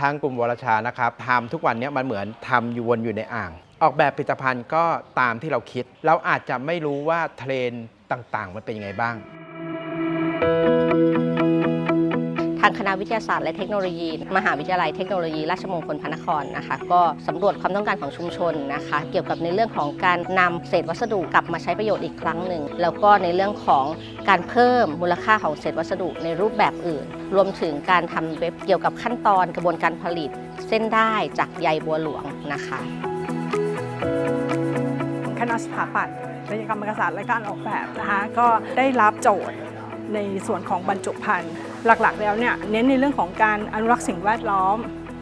ทางกลุ่มวรชานะครับทำทุกวันนี้มันเหมือนทำอยู่วนอยู่ในอ่าง ออกแบบผลิตภัณฑ์ก็ตามที่เราคิด เราอาจจะไม่รู้ว่าเทรนด์ต่างๆ มันเป็นยังไงบ้างางคณะวิทยาศาสตร์และเทคโนโลยี มหาวิทยาลัยเทคโนโลยีราชมงคลพระนครนะคะ ก็สำรวจความต้องการของชุมชนนะคะ เกี่ยวกับในเรื่องของการนำเศษวัสดุกลับมาใช้ประโยชน์อีกครั้งหนึ่ง แล้วก็ในเรื่องของการเพิ่มมูลค่าของเศษวัสดุในรูปแบบอื่น รวมถึงการทำเว็บเกี่ยวกับขั้นตอนกระบวนการผลิต เส้นได้จากใยบัวหลวงนะคะคณะสถาปัตย์ศิลปกรรมศาสตร์และการออกแบบนะคะก็ได้รับโจทย์ในส่วนของบรรจุภัณฑ์ หลักๆแล้วเนี่ยเน้นในเรื่องของการอนุรักษ์สิ่งแวดล้อม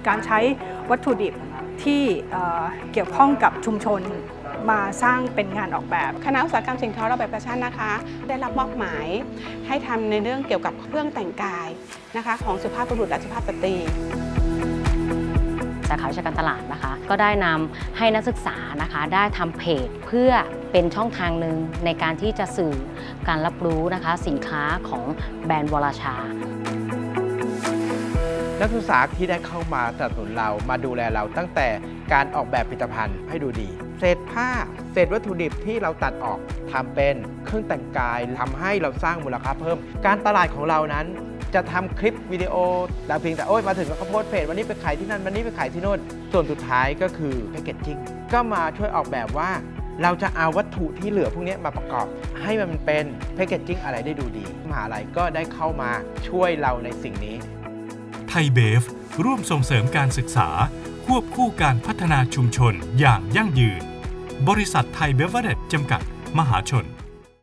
การใช้วัตถุดิบที่เเกี่ยวข้องกับชุมชนมาสร้างเป็นงานออกแบบ คณะอุตสาหกรรมสิ่งทอระแบบแฟชั่นนะคะ ได้รับมอบหมายให้ทำในเรื่องเกี่ยวกับเครื่องแต่งกายนะคะของสุภาพบุรุษและสุภาพสตรีสาขาวิชาการตลาดนะคะ ก็ได้นำให้นักศึกษานะคะได้ทำเพจเพื่อ เป็นช่องทางหนึ่งในการที่จะสื่อการรับรู้นะคะสินค้าของแบรนด์วราชา นักศึกษาที่ได้เข้ามาสนับสนุนเรามาดูแลเราตั้งแต่การออกแบบผลิตภัณฑ์ให้ดูดี เศษผ้า เศษวัตถุดิบที่เราตัดออกทำเป็นเครื่องแต่งกายทำให้เราสร้างมูลค่าเพิ่ม การตลาดของเรานั้นจะทำคลิปวิดีโอเราเพียงแต่โอ้ยมาถึงแล้วก็โพสเพจวันนี้ไปขายที่นั่นวันนี้ไปขายที่โน่นส่วนสุดท้ายก็คือแพคเกจจิ้งก็มาช่วยออกแบบว่า เราจะเอาวัตถุที่เหลือพวกนี้มาประกอบให้มันเป็นแพคเกจจิ้งอะไรได้ดูดี มหาลัยก็ได้เข้ามาช่วยเราในสิ่งนี้ ไทยเบฟ ร่วมส่งเสริมการศึกษา ควบคู่การพัฒนาชุมชนอย่างยั่งยืน บริษัทไทยเบเวอร์เรจจำกัด มหาชน